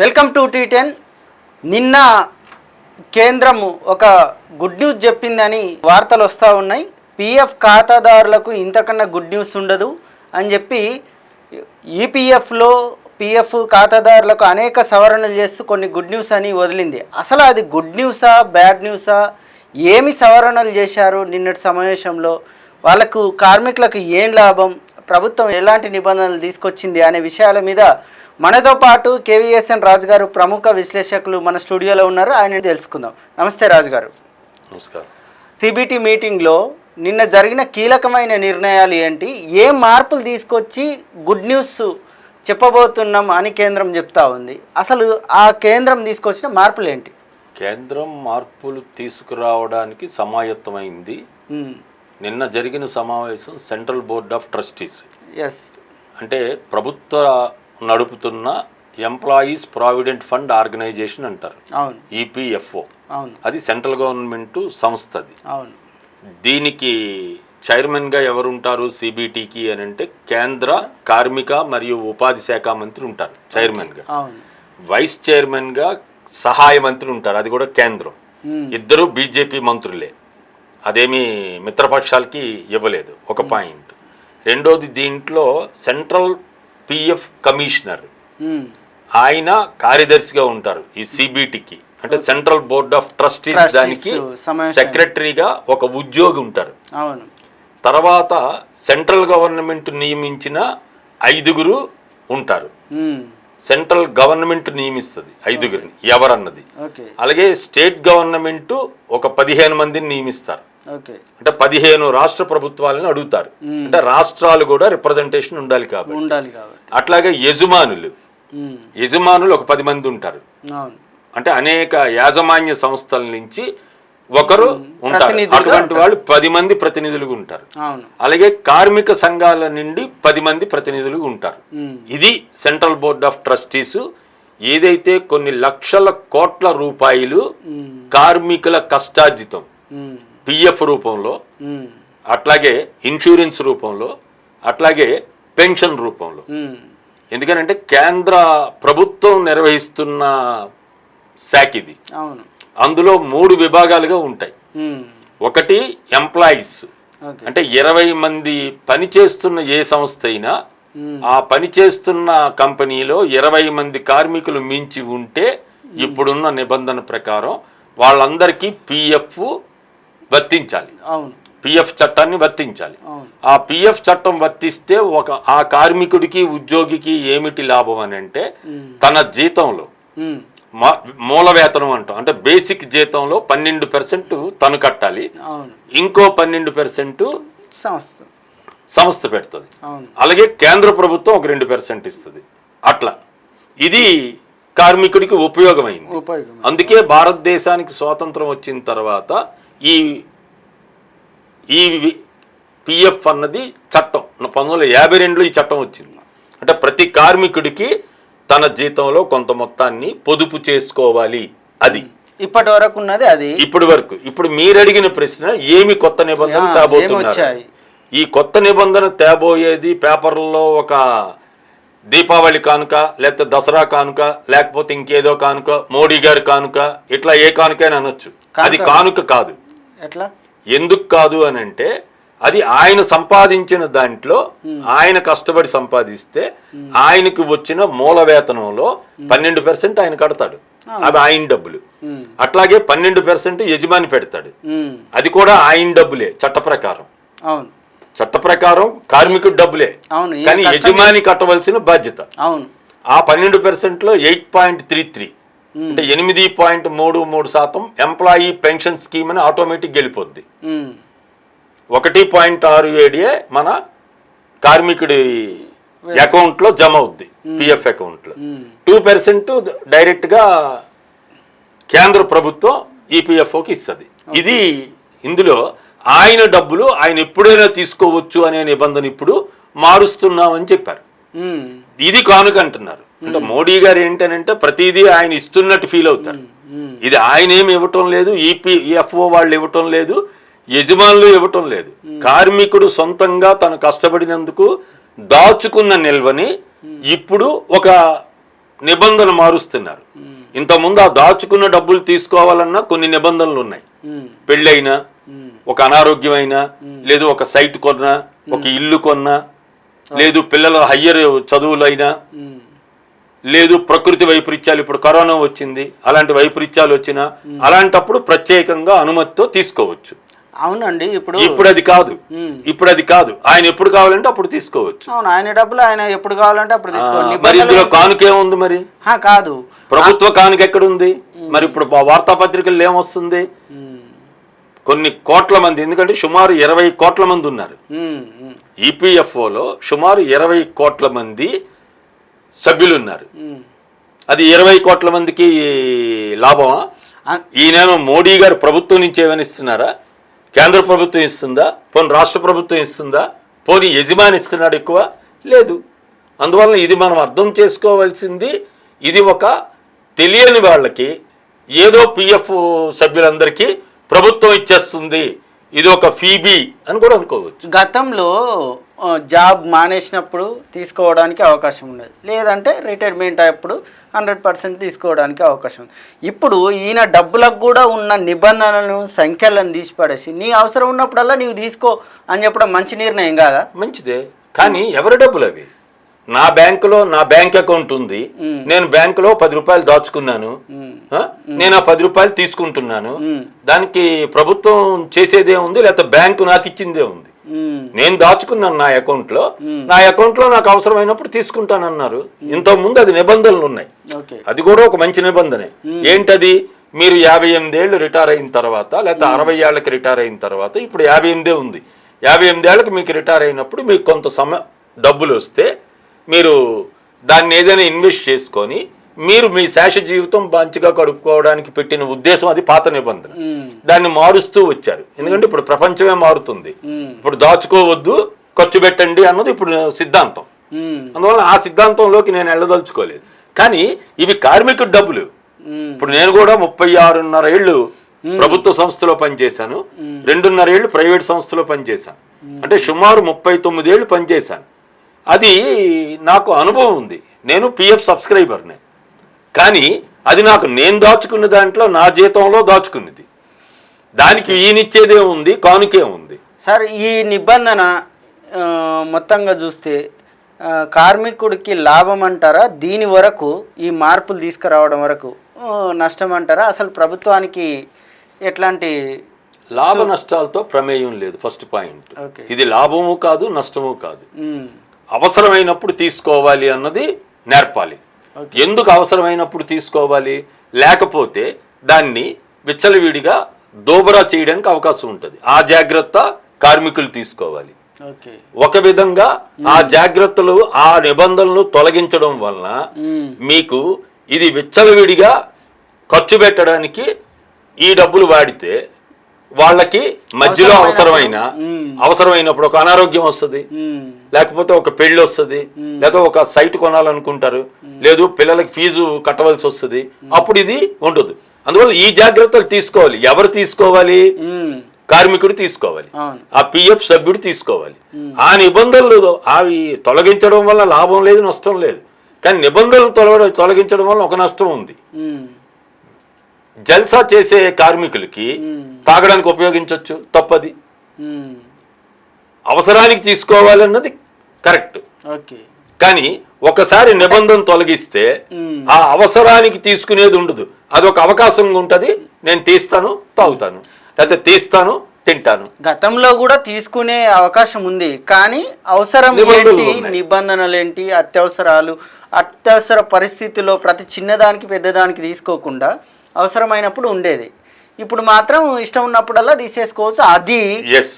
Welcome to tea ten. నిన్న కేంద్రం ఒక గుడ్ న్యూస్ చెప్పిందని వార్తలు వస్తూ ఉన్నాయి. పిఎఫ్ ఖాతాదారులకు ఇంతకన్నా గుడ్ న్యూస్ ఉండదు అని చెప్పి ఈపీఎఫ్లో పిఎఫ్ ఖాతాదారులకు అనేక సవరణలు చేస్తూ కొన్ని గుడ్ న్యూస్ అని వదిలింది. అసలు అది గుడ్ న్యూసా బ్యాడ్ న్యూసా? ఏమి సవరణలు చేశారు నిన్నటి సమావేశంలో? వాళ్ళకు కార్మికులకు ఏం లాభం? ప్రభుత్వం ఎలాంటి నిబంధనలు తీసుకొచ్చింది అనే విషయాల మీద మనతో పాటు కేవీఎస్ఎన్ రాజు గారు ప్రముఖ విశ్లేషకులు మన స్టూడియోలో ఉన్నారు. ఆయన తెలుసుకుందాం. నమస్తే రాజు గారు నమస్కారం. సిబిటి మీటింగ్లో నిన్న జరిగిన కీలకమైన నిర్ణయాలు ఏంటి? ఏ మార్పులు తీసుకొచ్చి గుడ్ న్యూస్ చెప్పబోతున్నాం అని కేంద్రం చెప్తా ఉంది. అసలు ఆ కేంద్రం తీసుకొచ్చిన మార్పులు ఏంటి? కేంద్రం మార్పులు తీసుకురావడానికి సమాయత్తమైంది. నిన్న జరిగిన సమావేశం central board of trustees. Yes. అంటే ప్రభుత్వ నడుపుతున్న ఎంప్లాయీస్ ప్రావిడెంట్ ఫండ్ ఆర్గనైజేషన్ అంటారు. ఈపీఎఫ్ఓ అవును. అది సెంట్రల్ గవర్నమెంట్ సంస్థ అది దీనికి చైర్మన్గా ఎవరు ఉంటారు సిబిటికి అని అంటే కేంద్ర కార్మిక మరియు ఉపాధి శాఖ మంత్రి ఉంటారు చైర్మన్గా. వైస్ చైర్మన్గా సహాయ మంత్రి ఉంటారు. అది కూడా కేంద్రం. ఇద్దరు బీజేపీ మంత్రులే. అదేమి మిత్రపక్షాలకి ఇవ్వలేదు. ఒక పాయింట్. రెండోది దీంట్లో సెంట్రల్ పిఎఫ్ కమిషనర్. ఆయన కార్యదర్శిగా ఉంటారు ఈ సిబిటికి. అంటే సెంట్రల్ బోర్డ్ ఆఫ్ ట్రస్టీస్ దానికి. సెక్రటరీగా ఒక ఉద్యోగి ఉంటారు. తర్వాత సెంట్రల్ గవర్నమెంట్ నియమించిన ఐదుగురు ఉంటారు. సెంట్రల్ గవర్నమెంట్ నియమిస్తుంది ఐదుగురిని ఎవరన్నది. అలాగే స్టేట్ గవర్నమెంట్ ఒక పదిహేను మందిని నియమిస్తారు. అంటే పదిహేను రాష్ట్ర ప్రభుత్వాలను అడుగుతారు. అంటే రాష్ట్రాలు కూడా రిప్రజెంటేషన్ ఉండాలి కాబట్టి. ఉండాలి కాబట్టి. అట్లాగే యజమానులు. యజమానులు ఒక పది మంది ఉంటారు. అంటే అనేక యాజమాన్య సంస్థల నుంచి ఒకరు ఉంటారు. అటువంటి వాళ్ళు పది మంది ప్రతినిధులుగా ఉంటారు. అలాగే కార్మిక సంఘాల నుండి పది మంది ప్రతినిధులు ఉంటారు. ఇది సెంట్రల్ బోర్డ్ ఆఫ్ ట్రస్టీస్. ఏదైతే కొన్ని లక్షల కోట్ల రూపాయలు. కార్మికుల కష్టార్జితం. పిఎఫ్ రూపంలో. అట్లాగే ఇన్సూరెన్స్ రూపంలో అట్లాగే పెన్షన్ రూపంలో. ఎందుకనంటే కేంద్ర ప్రభుత్వం నిర్వహిస్తున్న శాఖ ఇది అందులో మూడు విభాగాలుగా ఉంటాయి. ఒకటి ఎంప్లాయీస్ అంటే ఇరవై మంది పనిచేస్తున్న ఏ సంస్థ అయినా. ఆ పనిచేస్తున్న కంపెనీలో ఇరవై మంది కార్మికులు మించి ఉంటే ఇప్పుడున్న నిబంధన ప్రకారం వాళ్ళందరికీ పిఎఫ్ వర్తించాలి. అవును. పిఎఫ్ చట్టాన్ని వర్తించాలి. ఆ పిఎఫ్ చట్టం వర్తిస్తే ఒక ఆ కార్మికుడికి ఉద్యోగికి ఏమిటి లాభం అని అంటే. తన జీతంలో మూల వేతనం అంటాం. అంటే బేసిక్ జీతంలో పన్నెండు పర్సెంట్ తను కట్టాలి. ఇంకో పన్నెండు పర్సెంట్ సంస్థ. సంస్థ పెడుతుంది. అలాగే కేంద్ర ప్రభుత్వం ఒక రెండు పర్సెంట్ ఇస్తుంది. అట్లా. ఇది కార్మికుడికి ఉపయోగమైంది. ఉపయోగం అందుకే భారతదేశానికి స్వాతంత్రం వచ్చిన తర్వాత ఈ ఈ పిఎఫ్ అన్నది చట్టం. పంతొమ్మిది వందల యాభై రెండులో ఈ చట్టం వచ్చింది. అంటే ప్రతి కార్మికుడికి తన జీతంలో కొంత మొత్తాన్ని పొదుపు చేసుకోవాలి. అది. ఇప్పటి వరకు ఉన్నది అది. ఇప్పటి వరకు. ఇప్పుడు మీరు అడిగిన ప్రశ్న ఏమి కొత్త నిబంధన తేబోతున్నారు? ఈ కొత్త నిబంధన తేబోయేది పేపర్లలో ఒక దీపావళి కానుక లేకపోతే దసరా కానుక లేకపోతే ఇంకేదో కానుక మోడీ గారి కానుక ఇట్లా ఏ కానుకైనా అనొచ్చు. అది కానుక. కానుక కాదు. ఎట్లా? ఎందుకు కాదు అని అంటే అది ఆయన సంపాదించిన దాంట్లో ఆయన కష్టపడి సంపాదిస్తే ఆయనకు వచ్చిన మూల వేతనంలో పన్నెండు పర్సెంట్ ఆయన కడతాడు. అది ఆయన డబ్బులు. అట్లాగే పన్నెండు పర్సెంట్ యజమాని పెడతాడు. అది కూడా ఆయన డబ్బులే చట్ట ప్రకారం. అవును. చట్ట ప్రకారం కార్మికుడి డబ్బులే. కానీ యజమాని కట్టవలసిన బాధ్యత. అవును. ఆ పన్నెండు పర్సెంట్లో ఎయిట్ పాయింట్ త్రీ త్రీ. అంటే ఎనిమిది పాయింట్ మూడు మూడు శాతం ఎంప్లాయీ పెన్షన్ స్కీమ్ అని ఆటోమేటిక్ వెళ్ళిపోద్ది మ్మ్. ఒకటి పాయింట్ ఆరు ఏడే మన కార్మికుడి అకౌంట్లో జమ అవుద్ది పిఎఫ్ అకౌంట్లో. టూ పర్సెంట్ డైరెక్ట్గా కేంద్ర ప్రభుత్వం ఈపీఎఫ్ఓకి ఇస్తుంది. ఇది ఇందులో ఆయన డబ్బులు ఆయన ఎప్పుడైనా తీసుకోవచ్చు అనే నిబంధన ఇప్పుడు మారుస్తున్నామని చెప్పారు. ఇది కానుక అంటున్నారు. అంటే మోడీ గారు ఏంటనంటే ప్రతిదీ ఆయన ఇస్తున్నట్టు ఫీల్ అవుతారు. ఇది ఆయన ఏమి ఇవ్వటం లేదు ఈపీఎఫ్ఓ వాళ్ళు ఇవ్వటం లేదు యజమానులు ఇవ్వటం లేదు. కార్మికుడు సొంతంగా తను కష్టపడినందుకు దాచుకున్న నిల్వని ఇప్పుడు ఒక నిబంధన మారుస్తున్నారు. ఇంతకుముందు ఆ దాచుకున్న డబ్బులు తీసుకోవాలన్నా కొన్ని నిబంధనలు ఉన్నాయి. పెళ్ళైనా ఒక అనారోగ్యమైనా లేదు ఒక సైట్ కొన్నా ఒక ఇల్లు కొన్నా లేదు పిల్లల హయ్యర్ చదువులైనా లేదు ప్రకృతి వైపరీత్యాలు ఇప్పుడు కరోనా వచ్చింది అలాంటి వైపరీత్యాలు వచ్చినా అలాంటప్పుడు ప్రత్యేకంగా అనుమతితో తీసుకోవచ్చు. అవునండి ఇప్పుడు ఇప్పుడు అది కాదు. ఇప్పుడు అది కాదు. ఆయన ఎప్పుడు కావాలంటే అప్పుడు తీసుకోవచ్చు. అవును ఆయన డబ్బులు ఆయన ఎప్పుడు కావాలంటే అప్పుడు తీసుకోండి. మరి ఇందులో కానుకే ఉంది మరి? హా, కాదు. ప్రభుత్వ కానుక ఎక్కడుంది? మరి ఇప్పుడు వార్తాపత్రికల్లో ఏమొస్తుంది? కొన్ని కోట్ల మంది ఎందుకంటే సుమారు ఇరవై కోట్ల మంది ఉన్నారు. ఈపీఎఫ్ఓలో సుమారు ఇరవై కోట్ల మంది సభ్యులు ఉన్నారు. అది ఇరవై కోట్ల మందికి లాభమా? ఈయనేమో మోడీ గారు ప్రభుత్వం నుంచి ఏమైనా ఇస్తున్నారా? కేంద్ర ప్రభుత్వం ఇస్తుందా? పోనీ రాష్ట్ర ప్రభుత్వం ఇస్తుందా? పోనీ యజమాని ఇస్తున్నాడు ఎక్కువ? లేదు. అందువలన ఇది మనం అర్థం చేసుకోవాల్సింది ఇది ఒక తెలియని వాళ్ళకి ఏదో పిఎఫ్ సభ్యులందరికీ ప్రభుత్వం ఇచ్చేస్తుంది. ఇది ఒక ఫీబీ అని కూడా అనుకోవచ్చు. గతంలో జాబ్ మానేసినప్పుడు తీసుకోవడానికి అవకాశం ఉండదు. లేదంటే రిటైర్మెంట్ అప్పుడు హండ్రెడ్ పర్సెంట్ తీసుకోవడానికి అవకాశం ఉంది. ఇప్పుడు ఈయన డబ్బులకు కూడా ఉన్న నిబంధనలను సంఖ్యలను తీసి పడేసి నీ అవసరం ఉన్నప్పుడల్లా నీవు తీసుకో అని చెప్పడం మంచి నిర్ణయం కాదా? మంచిదే. కానీ ఎవరి డబ్బులు అవి? నా బ్యాంకులో నా బ్యాంక్ అకౌంట్ ఉంది. నేను బ్యాంకులో పది రూపాయలు దాచుకున్నాను? నేను ఆ పది రూపాయలు తీసుకుంటున్నాను. దానికి ప్రభుత్వం చేసేదే ఉంది లేకపోతే బ్యాంకు నాకు ఇచ్చిందే ఉంది. నేను దాచుకున్నాను నా అకౌంట్లో నా అకౌంట్లో నాకు అవసరమైనప్పుడు తీసుకుంటానన్నారు. ఇంతకు ముందు అది నిబంధనలు ఉన్నాయి. అది కూడా ఒక మంచి నిబంధనే. ఏంటది? మీరు యాభై ఎనిమిదేళ్ళు రిటైర్ అయిన తర్వాత లేకపోతే అరవై ఏళ్ళకి రిటైర్ అయిన తర్వాత ఇప్పుడు యాభై ఎనిమిదే ఉంది. యాభై ఎనిమిదేళ్ళకి మీకు రిటైర్ అయినప్పుడు మీకు కొంత సమ డబ్బులు వస్తే మీరు దాన్ని ఏదైనా ఇన్వెస్ట్ చేసుకొని మీరు మీ శేష జీవితం మంచిగా గడుపుకోవడానికి పెట్టిన ఉద్దేశం అది పాత నిబంధన. దాన్ని మారుస్తూ వచ్చారు. ఎందుకంటే ఇప్పుడు ప్రపంచమే మారుతుంది. ఇప్పుడు దాచుకోవద్దు ఖర్చు పెట్టండి అన్నది ఇప్పుడు సిద్ధాంతం. అందువల్ల ఆ సిద్ధాంతంలోకి నేను వెళ్ళదలుచుకోలేదు. కానీ ఇవి కార్మికుడి డబ్బులు. ఇప్పుడు నేను కూడా ముప్పై ఆరున్నర ఏళ్ళు ప్రభుత్వ సంస్థలో పనిచేశాను. రెండున్నర ఏళ్ళు ప్రైవేట్ సంస్థలో పనిచేశాను. అంటే సుమారు ముప్పై తొమ్మిది ఏళ్ళు పనిచేశాను. అది నాకు అనుభవం ఉంది. నేను పిఎఫ్ సబ్స్క్రైబర్ని కానీ అది నాకు నేను దాచుకున్న దాంట్లో నా జీతంలో దాచుకున్నది. దానికి ఈయనిచ్చేదే ఉంది కానుకే ఉంది. సార్ ఈ నిబంధన మొత్తంగా చూస్తే కార్మికుడికి లాభం అంటారా? దీని వరకు ఈ మార్పులు తీసుకురావడం వరకు నష్టం అంటారా? అసలు ప్రభుత్వానికి ఎట్లాంటి లాభ నష్టాలతో ప్రమేయం లేదు ఫస్ట్ పాయింట్. ఇది లాభము కాదు నష్టము కాదు. అవసరమైనప్పుడు తీసుకోవాలి అన్నది నేర్పాలి. ఎందుకు అవసరమైనప్పుడు తీసుకోవాలి? లేకపోతే దాన్ని విచ్చలవిడిగా దోబరా చేయడానికి అవకాశం ఉంటుంది. ఆ జాగ్రత్త కార్మికులు తీసుకోవాలి. ఓకే ఒక విధంగా ఆ జాగ్రత్తలు ఆ నిబంధనలు తొలగించడం వలన ఉమ్, మీకు ఇది విచ్చలవిడిగా ఖర్చు పెట్టడానికి ఈ డబ్బులు వాడితే వాళ్ళకి మధ్యలో అవసరమైన. అవసరమైనప్పుడు ఒక అనారోగ్యం వస్తుంది. లేకపోతే ఒక పెళ్ళి వస్తుంది. లేదా ఒక సైట్ కొనాలనుకుంటారు. లేదు పిల్లలకి ఫీజు కట్టవలసి వస్తుంది. అప్పుడు ఇది ఉండదు. అందువల్ల ఈ జాగ్రత్తలు తీసుకోవాలి. ఎవరు తీసుకోవాలి? కార్మికుడు తీసుకోవాలి. ఆ పిఎఫ్ సభ్యుడు తీసుకోవాలి. ఆ నిబంధనలు అవి తొలగించడం వల్ల లాభం లేదు నష్టం లేదు. కానీ నిబంధనలు తొలగ తొలగించడం వల్ల ఒక నష్టం ఉంది. జల్సా చేసే కార్మికులకి తాగడానికి ఉపయోగించవచ్చు తప్పది. అవసరానికి తీసుకోవాలన్నది కరెక్ట్. ఓకే. కానీ ఒకసారి నిబంధన తొలగిస్తే ఆ అవసరానికి తీసుకునేది ఉండదు. అదొక అవకాశం ఉంటుంది. నేను తీస్తాను తాగుతాను. లేకపోతే తీస్తాను తింటాను. గతంలో కూడా తీసుకునే అవకాశం ఉంది. కానీ అవసరం నిబంధనలు ఏంటి? ఉన్నాయి. నిబంధనలు ఏంటి? అత్యవసరాలు అత్యవసర పరిస్థితిలో ప్రతి చిన్నదానికి పెద్దదానికి తీసుకోకుండా అవసరమైనప్పుడు ఉండేది. ఇప్పుడు మాత్రం ఇష్టం ఉన్నప్పుడల్లా తీసేసుకోవచ్చు. అది ఎస్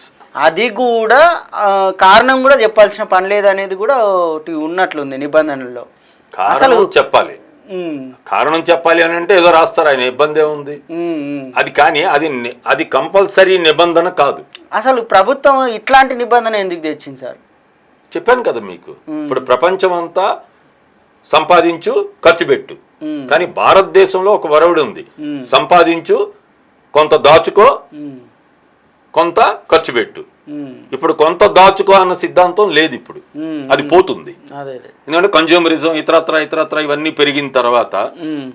అది కూడా కారణం కూడా చెప్పాల్సిన పని లేదనేది కూడా ఒకటి ఉన్నట్లుంది నిబంధనల్లో. కారణం చెప్పాలి. కారణం చెప్పాలి అని అంటే ఏదో రాస్తారు ఆయన ఇబ్బంది ఏముంది. అది కానీ అది అది కంపల్సరీ నిబంధన కాదు. అసలు ప్రభుత్వం ఇట్లాంటి నిబంధన ఎందుకు తెచ్చింది సార్? చెప్పాను కదా మీకు. ఇప్పుడు ప్రపంచం అంతా సంపాదించు ఖర్చు పెట్టు. కానీ భారతదేశంలో ఒక వరవుడు ఉంది. మ్మ్. సంపాదించు కొంత దాచుకో ఉమ్, కొంత ఖర్చు పెట్టు. ఇప్పుడు కొంత దాచుకో అన్న సిద్ధాంతం లేదు ఇప్పుడు. అది పోతుంది. ఎందుకంటే కన్జ్యూమరిజం ఇతరత్ర ఇతరత్ర ఇవన్నీ పెరిగిన తర్వాత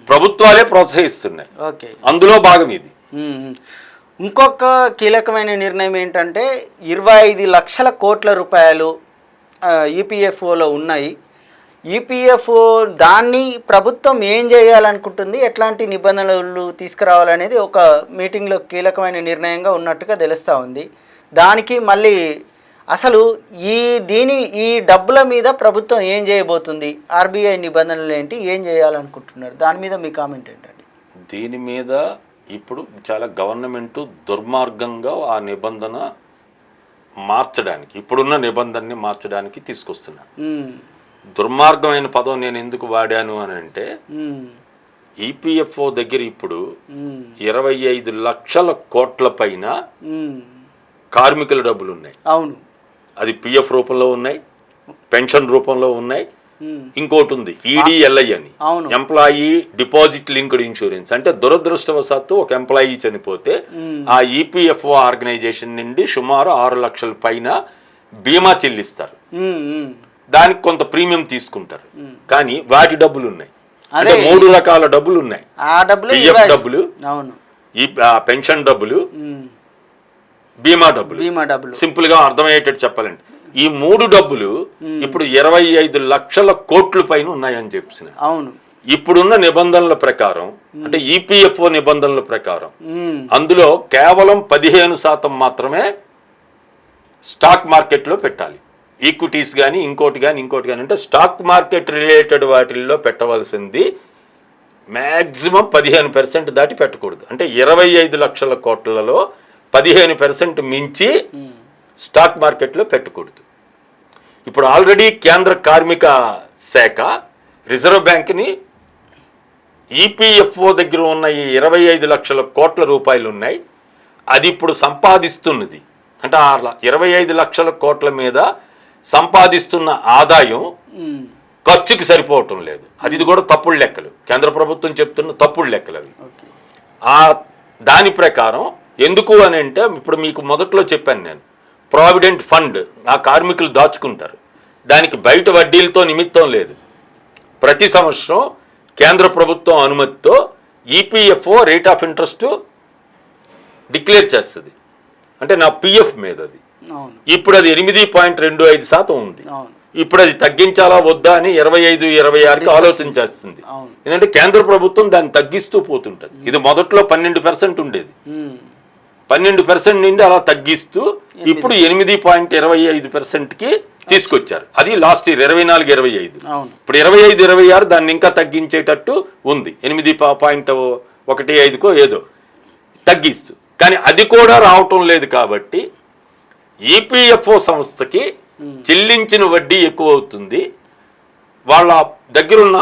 ప్రభుత్వాలే ప్రోత్సహిస్తున్నాయి. ఓకే అందులో భాగం ఇది. ఇంకొక కీలకమైన నిర్ణయం ఏంటంటే ఇరవై ఐదు లక్షల కోట్ల రూపాయలు ఈపీఎఫ్ఓలో ఉన్నాయి. ఈపీఎఫ్ఓ దాన్ని ప్రభుత్వం ఏం చేయాలనుకుంటుంది? ఎట్లాంటి నిబంధనలు తీసుకురావాలనేది ఒక మీటింగ్లో కీలకమైన నిర్ణయంగా ఉన్నట్టుగా తెలుస్తూ ఉంది. దానికి మళ్ళీ అసలు ఈ దీని ఈ డబ్బుల మీద ప్రభుత్వం ఏం చేయబోతుంది? ఆర్బీఐ నిబంధనలు ఏంటి? ఏం చేయాలనుకుంటున్నారు? దాని మీద మీ కామెంట్ ఏంటండి? దీని మీద ఇప్పుడు చాలా గవర్నమెంట్ దుర్మార్గంగా ఆ నిబంధన మార్చడానికి ఇప్పుడున్న నిబంధనని మార్చడానికి తీసుకొస్తున్నారు. దుర్మార్గమైన పదం నేను ఎందుకు వాడాను అని అంటే. ఈపీఎఫ్ఓ దగ్గర ఇప్పుడు. ఇరవై ఐదు లక్షల కోట్ల పైన. కార్మికుల డబ్బులు ఉన్నాయి అవును అది పిఎఫ్ రూపంలో ఉన్నాయి పెన్షన్ రూపంలో ఉన్నాయి. ఇంకోటి ఉంది ఈడిఎల్ఐ అని అవును. ఎంప్లాయీ డిపాజిట్ లింక్డ్ ఇన్సూరెన్స్ అంటే దురదృష్టవశాత్తు ఒక ఎంప్లాయీ చనిపోతే. ఆ ఈపీఎఫ్ఓ ఆర్గనైజేషన్ నుండి సుమారు ఆరు లక్షల పైన బీమా చెల్లిస్తారు. దానికి కొంత ప్రీమియం తీసుకుంటారు. కానీ వాటి డబ్బులు ఉన్నాయి అంటే. మూడు రకాల డబ్బులు ఉన్నాయి డబ్బులు పిఎఫ్ ఈ పెన్షన్ డబ్బులు. బీమా డబ్బులు. బీమా డబ్బులు. సింపుల్గా అర్థమయ్యేటట్టు చెప్పాలండి ఈ మూడు డబ్బులు ఇప్పుడు ఇరవై ఐదు లక్షల కోట్ల పైన ఉన్నాయని చెప్పిన. అవును. ఇప్పుడున్న నిబంధనల ప్రకారం అంటే ఈపీఎఫ్ఓ నిబంధనల ప్రకారం. అందులో కేవలం పదిహేను శాతం మాత్రమే స్టాక్ మార్కెట్లో పెట్టాలి. ఈక్విటీస్ కానీ ఇంకోటి కానీ ఇంకోటి కానీ అంటే స్టాక్ మార్కెట్ రిలేటెడ్ వాటిల్లో పెట్టవలసింది మ్యాక్సిమం పదిహేను పర్సెంట్ దాటి పెట్టకూడదు. అంటే ఇరవై ఐదు లక్షల కోట్లలో పదిహేను పర్సెంట్ మించి. స్టాక్ మార్కెట్లో పెట్టకూడదు. ఇప్పుడు ఆల్రెడీ కేంద్ర కార్మిక శాఖ రిజర్వ్ బ్యాంక్ని ఈపీఎఫ్ఓ దగ్గర ఉన్న ఈ ఇరవై ఐదు లక్షల కోట్ల రూపాయలు ఉన్నాయి. అది ఇప్పుడు సంపాదిస్తున్నది. అంటే ఆ ఇరవై ఐదు లక్షల కోట్ల మీద సంపాదిస్తున్న ఆదాయం. ఖర్చుకి సరిపోవటం లేదు. అది ఇది కూడా తప్పుడు లెక్కలు. కేంద్ర ప్రభుత్వం చెప్తున్న తప్పుడు లెక్కలు అవి. ఆ దాని ప్రకారం ఎందుకు అని అంటే ఇప్పుడు మీకు మొదట్లో చెప్పాను నేను. ప్రావిడెంట్ ఫండ్ ఆ కార్మికులు దాచుకుంటారు. దానికి బయట వడ్డీలతో నిమిత్తం లేదు. ప్రతి సంవత్సరం కేంద్ర ప్రభుత్వం అనుమతితో EPFO rate of interest declare చేస్తుంది. అంటే నా పిఎఫ్ మీద అది. ఇప్పుడు అది ఎనిమిది పాయింట్ రెండు ఐదు శాతం ఉంది. ఇప్పుడు అది తగ్గించాలా వద్దా అని ఇరవై ఐదు ఇరవై ఆరుకి ఆలోచన చేస్తుంది అవును. ఎందుకంటే కేంద్ర ప్రభుత్వం దాన్ని తగ్గిస్తూ పోతుంటది. ఇది మొదట్లో పన్నెండు పర్సెంట్ ఉండేది. పన్నెండు పర్సెంట్ నుండి అలా తగ్గిస్తూ ఇప్పుడు ఎనిమిది పాయింట్ ఇరవై ఐదు పర్సెంట్కి తీసుకొచ్చారు. అది లాస్ట్ ఇయర్ ఇరవై నాలుగు ఇరవై ఐదు. ఇప్పుడు ఇరవై ఐదు ఇరవై ఆరు దాన్ని ఇంకా తగ్గించేటట్టు ఉంది. ఎనిమిది పా- పాయింట్ ఒకటి ఐదుకో ఏదో తగ్గిస్తూ. కానీ అది కూడా రావటం లేదు కాబట్టి ఈపీఎఫ్ఓ సంస్థకి చెల్లించిన వడ్డీ ఎక్కువ అవుతుంది వాళ్ళ దగ్గరున్న.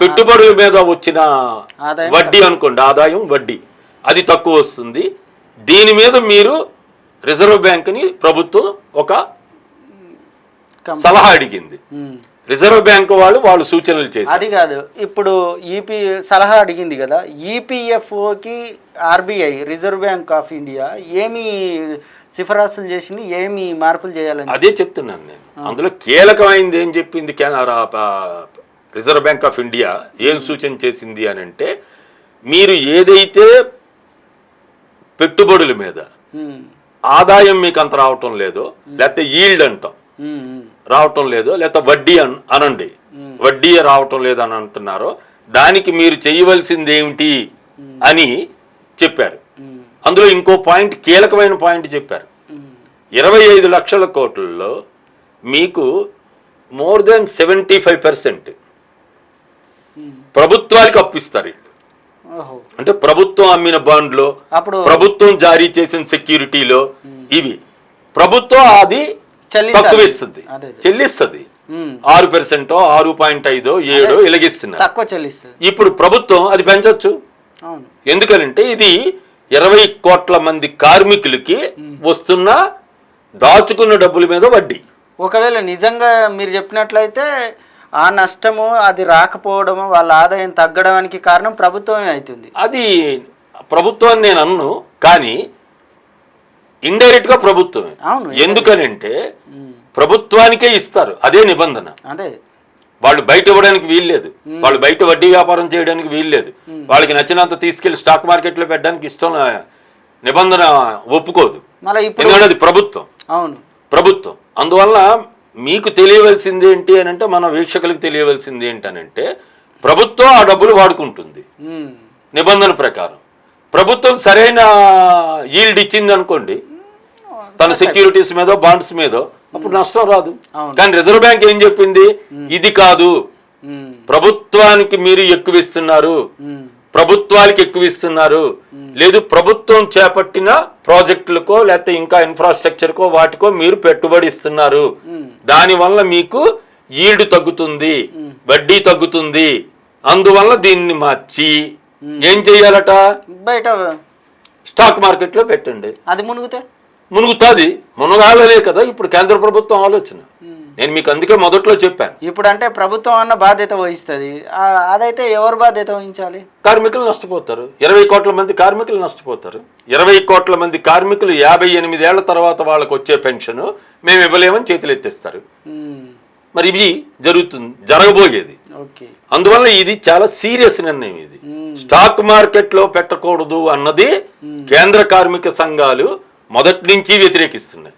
పెట్టుబడుల మీద వచ్చిన వడ్డీ అనుకోండి ఆదాయం వడ్డీ. అది తక్కువ వస్తుంది. దీని మీద మీరు రిజర్వ్ బ్యాంక్ని ప్రభుత్వం ఒక సలహా అడిగింది. రిజర్వ్ బ్యాంక్ వాళ్ళు వాళ్ళు సూచనలు చేశారు. అది కాదు ఇప్పుడు ఈపీ సలహా అడిగింది కదా ఈపీఎఫ్ఓకి RBI reserve bank of India ఏమి సిఫారసులు చేసింది ఏమి మార్పులు చేయాలని? అదే చెప్తున్నాను నేను. అందులో కీలకమైంది ఏం చెప్పింది రిజర్వ్ బ్యాంక్ ఆఫ్ ఇండియా ఏం సూచన చేసింది అని అంటే మీరు ఏదైతే పెట్టుబడుల మీద. ఆదాయం మీకు అంత రావటం లేదో లేకపోతే ఈల్డ్ అంటాం. రావటం లేదో లేకపోతే వడ్డీ అన్ అనండి. వడ్డీ రావటం లేదని అంటున్నారో. దానికి మీరు చేయవలసింది ఏమిటి అని చెప్పారు. అందులో ఇంకో పాయింట్ కీలకమైన పాయింట్ చెప్పారు. ఇరవై ఐదు లక్షల కోట్లలో మీకు more than seventy five percent ప్రభుత్వానికి అప్పిస్తారు అంటే ప్రభుత్వం అమ్మిన బాండ్లో ప్రభుత్వం జారీ చేసిన సెక్యూరిటీలో ఇవి. ప్రభుత్వం అది. తక్కువ ఇస్తుంది. చెల్లిస్తుంది. ఆరు పర్సెంటో ఆరు పాయింట్ ఐదో ఏడో ఇలాగిస్తున్నారు ఇప్పుడు ప్రభుత్వం అది అవును. ఎందుకనంటే ఇది ఇరవై కోట్ల మంది కార్మికులకి వస్తున్న దాచుకున్న డబ్బుల మీద వడ్డీ. ఒకవేళ నిజంగా మీరు చెప్పినట్లయితే ఆ నష్టము అది రాకపోవడము వాళ్ళ ఆదాయం తగ్గడానికి కారణం ప్రభుత్వమే అవుతుంది. అది ప్రభుత్వాన్ని నేను అన్ను కానీ ఇండైరెక్ట్గా ప్రభుత్వమే. అవును, ఎందుకనంటే. ప్రభుత్వానికే ఇస్తారు అదే నిబంధన. అదే. వాళ్ళు బయట ఇవ్వడానికి వీల్లేదు వాళ్ళు బయట వడ్డీ వ్యాపారం చేయడానికి వీల్లేదు వాళ్ళకి నచ్చినంత తీసుకెళ్ళి స్టాక్ మార్కెట్లో పెట్టడానికి ఇష్టం నిబంధన ఒప్పుకోదు. ఎందుకంటే అది ప్రభుత్వం. అవును. ప్రభుత్వం. అందువల్ల మీకు తెలియవలసింది ఏంటి అని అంటే మన వీక్షకులకు తెలియవలసింది ఏంటనంటే ప్రభుత్వం ఆ డబ్బులు వాడుకుంటుంది. నిబంధన ప్రకారం. ప్రభుత్వం సరైన ఈల్డ్ ఇచ్చింది అనుకోండి తన సెక్యూరిటీస్ మీద బాండ్స్ మీద అప్పుడు నష్టం రాదు. అవును. కానీ రిజర్వ్ బ్యాంక్ ఏం చెప్పింది? ఇది కాదు. ప్రభుత్వానికి మీరు ఎక్కువ ఇస్తున్నారు. ప్రభుత్వాలకి ఎక్కువ ఇస్తున్నారు. లేదు ప్రభుత్వం చేపట్టిన ప్రాజెక్టులకో లేకపోతే ఇంకా ఇన్ఫ్రాస్ట్రక్చర్కో వాటికో మీరు పెట్టుబడి ఇస్తున్నారు. దానివల్ల మీకు ఈల్డ్ తగ్గుతుంది వడ్డీ తగ్గుతుంది. అందువల్ల దీన్ని మార్చి ఏం చెయ్యాలట బయట స్టాక్ మార్కెట్లో పెట్టండి. అది మునుగుతే? మునుగుతుంది. మునగాలనే కదా ఇప్పుడు కేంద్ర ప్రభుత్వం ఆలోచన. నేను మీకు అందుకే మొదట్లో చెప్పాను. ఇప్పుడు అంటే ప్రభుత్వం అన్న బాధ్యత వహిస్తుంది. అదైతే ఎవరు బాధ్యత వహించాలి? కార్మికులు నష్టపోతారు. ఇరవై కోట్ల మంది కార్మికులు నష్టపోతారు. ఇరవై కోట్ల మంది కార్మికులు యాభై ఎనిమిది ఏళ్ళ తర్వాత వాళ్ళకు వచ్చే పెన్షన్ మేము ఇవ్వలేమని చేతులు ఎత్తేస్తారు. మరి ఇది జరుగుతుంది జరగబోయేది. అందువల్ల ఇది చాలా సీరియస్ నిర్ణయం ఇది. స్టాక్ మార్కెట్లో పెట్టకూడదు అన్నది కేంద్ర కార్మిక సంఘాలు మొదటి నుంచి వ్యతిరేకిస్తున్నాయి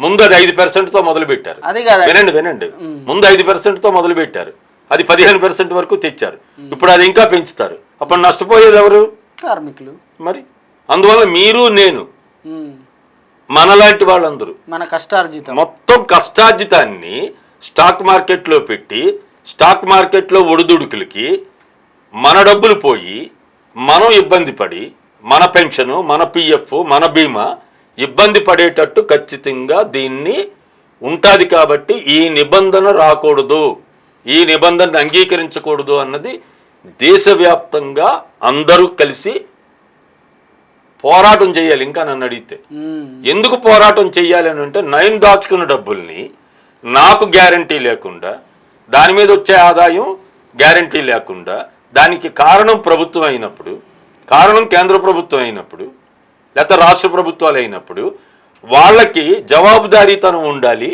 ముందు అది ఐదు పర్సెంట్తో మొదలు పెట్టారు అది కాదు వినండి వినండి. ముందు ఐదు పర్సెంట్తో మొదలు పెట్టారు అది పదిహేను పర్సెంట్ వరకు తెచ్చారు. ఇప్పుడు అది ఇంకా పెంచుతారు. అప్పుడు నష్టపోయేది ఎవరు? కార్మికులు. మరి? అందువల్ల మీరు నేను. మనలాంటి వాళ్ళందరూ మన కష్టార్జితం. మొత్తం కష్టార్జితాన్ని స్టాక్ మార్కెట్లో పెట్టి స్టాక్ మార్కెట్లో ఒడిదుడుకులకి మన డబ్బులు పోయి మనం ఇబ్బంది పడి మన పెన్షను మన పిఎఫ్ మన బీమా ఇబ్బంది పడేటట్టు ఖచ్చితంగా దీన్ని ఉంటుంది కాబట్టి ఈ నిబంధన రాకూడదు ఈ నిబంధన అంగీకరించకూడదు అన్నది దేశవ్యాప్తంగా అందరూ కలిసి పోరాటం చేయాలి ఇంకా నన్ను అడిగితే. ఎందుకు పోరాటం చెయ్యాలి అని అంటే నయం దాచుకున్న డబ్బుల్ని నాకు గ్యారంటీ లేకుండా దాని మీద వచ్చే ఆదాయం గ్యారంటీ లేకుండా దానికి కారణం ప్రభుత్వం అయినప్పుడు కారణం కేంద్ర ప్రభుత్వం అయినప్పుడు లేకపోతే రాష్ట్ర ప్రభుత్వాలు అయినప్పుడు వాళ్ళకి జవాబుదారీతనం ఉండాలి.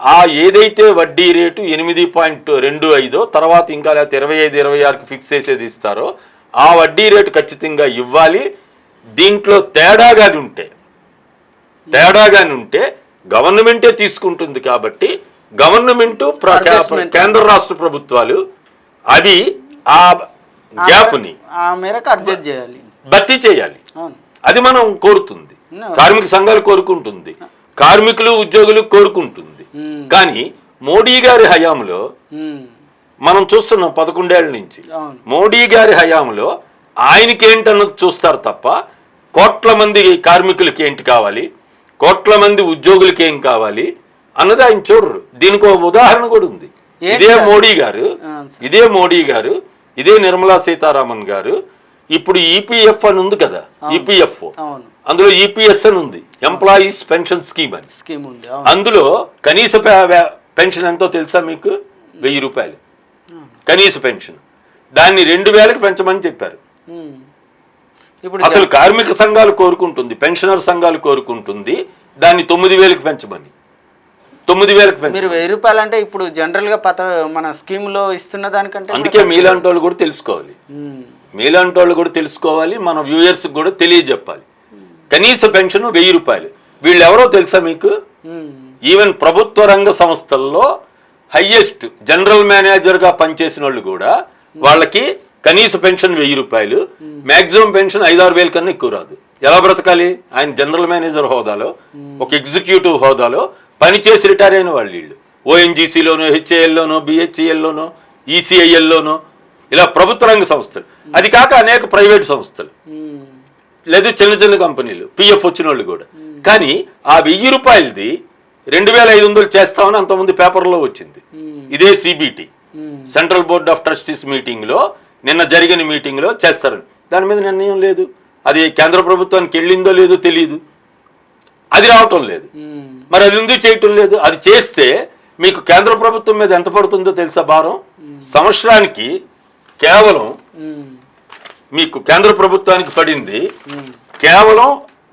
ఆ ఏదైతే వడ్డీ రేటు ఎనిమిది పాయింట్ రెండు ఐదో తర్వాత ఇంకా లేకపోతే ఇరవై ఐదు ఇరవై ఆరుకి ఫిక్స్ చేసేది ఇస్తారో ఆ వడ్డీ రేటు ఖచ్చితంగా ఇవ్వాలి. దీంట్లో తేడాగా ఉంటే తేడాగాని ఉంటే గవర్నమెంటే తీసుకుంటుంది కాబట్టి గవర్నమెంట్. కేంద్ర రాష్ట్ర ప్రభుత్వాలు అవి ఆ గ్యాప్ని భర్తీ చేయాలి. అది మనం కోరుతుంది. కార్మిక సంఘాలు కోరుకుంటుంది కార్మికులు ఉద్యోగులు కోరుకుంటుంది. కానీ మోడీ గారి హయాంలో. మనం చూస్తున్నాం పదకొండేళ్ళ నుంచి మోడీ గారి హయాంలో ఆయనకి ఏంటన్నది చూస్తారు తప్ప కోట్ల మంది కార్మికులకి ఏంటి కావాలి కోట్ల మంది ఉద్యోగులకి ఏం కావాలి అన్నది ఆయన చూడరు దీనికి ఒక ఉదాహరణ కూడా ఉంది ఇదే? మోడీ గారు. ఇదే మోడీ గారు ఇదే నిర్మలా సీతారామన్ గారు ఇప్పుడు ఈపీఎఫ్ అని ఉంది కదా ఈపీఎఫ్ అవును. అందులో ఈపీఎస్ అని ఉంది ఎంప్లాయీస్ పెన్షన్ స్కీమ్ అని. స్కీమ్ ఉంది అందులో కనీస పెన్షన్ ఎంతో తెలుసా మీకు? వెయ్యి రూపాయలు. కనీస పెన్షన్ దాన్ని రెండు వేలకు పెంచమని చెప్పారు. ఇప్పుడు అసలు కార్మిక సంఘాలు కోరుకుంటుంది పెన్షనర్ సంఘాలు కోరుకుంటుంది దాన్ని తొమ్మిది వేలకు పెంచమని. తొమ్మిది వేలకు మీరు వెయ్యి రూపాయలు అంటే ఇప్పుడు జనరల్గా పత మన స్కీమ్లో ఇస్తున్న దానికంటే అందుకే మీలాంటి వాళ్ళు కూడా తెలుసుకోవాలి. మీలాంటి వాళ్ళు కూడా తెలుసుకోవాలి మన వ్యూయర్స్ కూడా తెలియజెప్పాలి. కనీస పెన్షన్ వెయ్యి రూపాయలు. వీళ్ళు ఎవరో తెలుసా మీకు. ఈవెన్ ప్రభుత్వ రంగ సంస్థల్లో హయ్యెస్ట్ జనరల్ మేనేజర్గా పనిచేసిన వాళ్ళు కూడా వాళ్ళకి కనీస పెన్షన్ వెయ్యి రూపాయలు. మాక్సిమం పెన్షన్ ఐదారు వేల కన్నా ఎక్కువ రాదు. ఎలా బ్రతకాలి? ఆయన జనరల్ మేనేజర్ హోదాలో ఒక ఎగ్జిక్యూటివ్ హోదాలో పనిచేసి రిటైర్ అయిన వాళ్ళు వీళ్ళు. ఓఎన్జీసీలోనో హెచ్ఏఎల్లోనో బిహెచ్ఈఎల్లోనో ఈసీఐఎల్లోనో ఇలా ప్రభుత్వ రంగ సంస్థలు. అది కాక అనేక ప్రైవేట్ సంస్థలు. ఉమ్. లేదు చిన్న చిన్న కంపెనీలు పిఎఫ్ వచ్చిన వాళ్ళు కూడా కానీ ఆ వెయ్యి రూపాయలది రెండు వేల ఐదు వందలు చేస్తామని అంతకుముందు పేపర్లో వచ్చింది. ఇదే CBT. Central board of trustees మీటింగ్లో నిన్న జరిగిన మీటింగ్లో చేస్తారని. దాని మీద నిర్ణయం లేదు. అది కేంద్ర ప్రభుత్వానికి వెళ్ళిందో లేదో తెలియదు అది రావటం లేదు. మరి అది ఎందుకు చేయటం లేదు. అది చేస్తే మీకు కేంద్ర ప్రభుత్వం మీద ఎంత పడుతుందో తెలుసా భారం? సంవత్సరానికి కేవలం. మీకు కేంద్ర ప్రభుత్వానికి పడింది కేవలం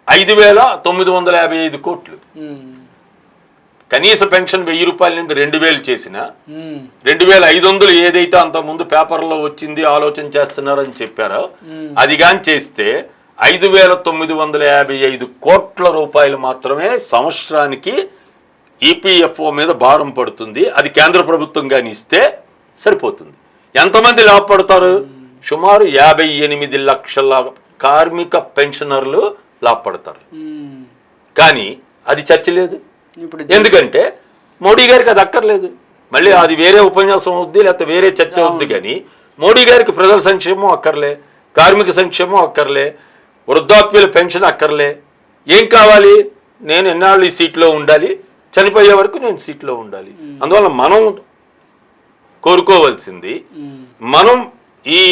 ఐదు వేల తొమ్మిది వందల యాభై ఐదు కోట్లు. కనీస పెన్షన్ వెయ్యి రూపాయల నుండి రెండు వేలు చేసిన రెండు వేల ఐదు వందలు ఏదైతే అంత ముందు పేపర్లో వచ్చింది ఆలోచన చేస్తున్నారని చెప్పారో అది కానీ చేస్తే ఐదు వేల తొమ్మిది వందల యాభై ఐదు కోట్ల రూపాయలు మాత్రమే సంవత్సరానికి ఈపీఎఫ్ఓ మీద భారం పడుతుంది. అది కేంద్ర ప్రభుత్వం కానీ ఇస్తే సరిపోతుంది. ఎంతమంది లాభపడతారు? సుమారు యాభై ఎనిమిది లక్షల కార్మిక పెన్షనర్లు లాభపడతారు. కానీ అది చర్చ లేదు ఎందుకంటే మోడీ గారికి అది అక్కర్లేదు. మళ్ళీ అది వేరే ఉపన్యాసం అవుద్ది లేకపోతే వేరే చర్చ అవుద్ది కానీ మోడీ గారికి ప్రజల సంక్షేమం అక్కర్లే కార్మిక సంక్షేమం అక్కర్లే వృద్ధాప్యుల పెన్షన్ అక్కర్లే. ఏం కావాలి? నేను ఎన్నాళ్ళు ఈ సీట్లో ఉండాలి? చనిపోయే వరకు నేను సీట్లో ఉండాలి. అందువల్ల మనం కోరుకోవాల్సింది మనం ఈ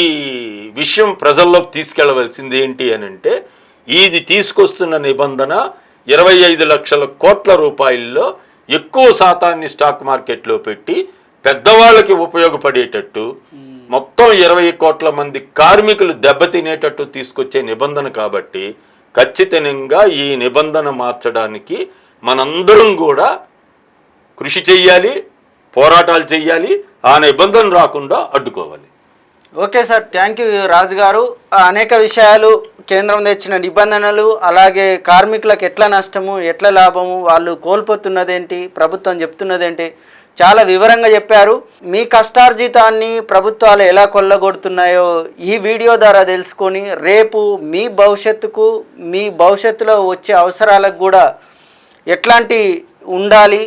విషయం ప్రజల్లోకి తీసుకెళ్ళవలసింది ఏంటి అని అంటే ఇది తీసుకొస్తున్న నిబంధన ఇరవై ఐదు లక్షల కోట్ల రూపాయల్లో ఎక్కువ శాతాన్ని స్టాక్ మార్కెట్లో పెట్టి పెద్దవాళ్ళకి ఉపయోగపడేటట్టు మొత్తం ఇరవై కోట్ల మంది కార్మికులు దెబ్బతినేటట్టు తీసుకొచ్చే నిబంధన కాబట్టి ఖచ్చితంగా ఈ నిబంధన మార్చడానికి మనందరం కూడా కృషి చెయ్యాలి పోరాటాలు చేయాలి ఆ నిబంధన రాకుండా అడ్డుకోవాలి. Okay sir thank you Raju garu. అనేక విషయాలు కేంద్రం తెచ్చిన నిబంధనలు అలాగే కార్మికులకు ఎట్లా నష్టము ఎట్లా లాభము వాళ్ళు కోల్పోతున్నదేంటి ప్రభుత్వం చెప్తున్నదేంటి చాలా వివరంగా చెప్పారు. మీ కష్టార్జితాన్ని ప్రభుత్వాలు ఎలా కొల్లగొడుతున్నాయో ఈ వీడియో ద్వారా తెలుసుకొని రేపు మీ భవిష్యత్తుకు మీ భవిష్యత్తులో వచ్చే అవసరాలకు కూడా ఎట్లాంటి ఉండాలి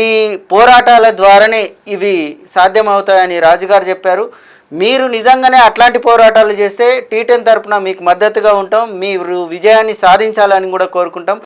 ఈ పోరాటాల ద్వారానే ఇవి సాధ్యమవుతాయని రాజుగారు చెప్పారు. మీరు నిజంగానే అట్లాంటి పోరాటాలు చేస్తే టీ టెన్ తరపున మీకు మద్దతుగా ఉంటాం. మీరు విజయాన్ని సాధించాలని కూడా కోరుకుంటాం.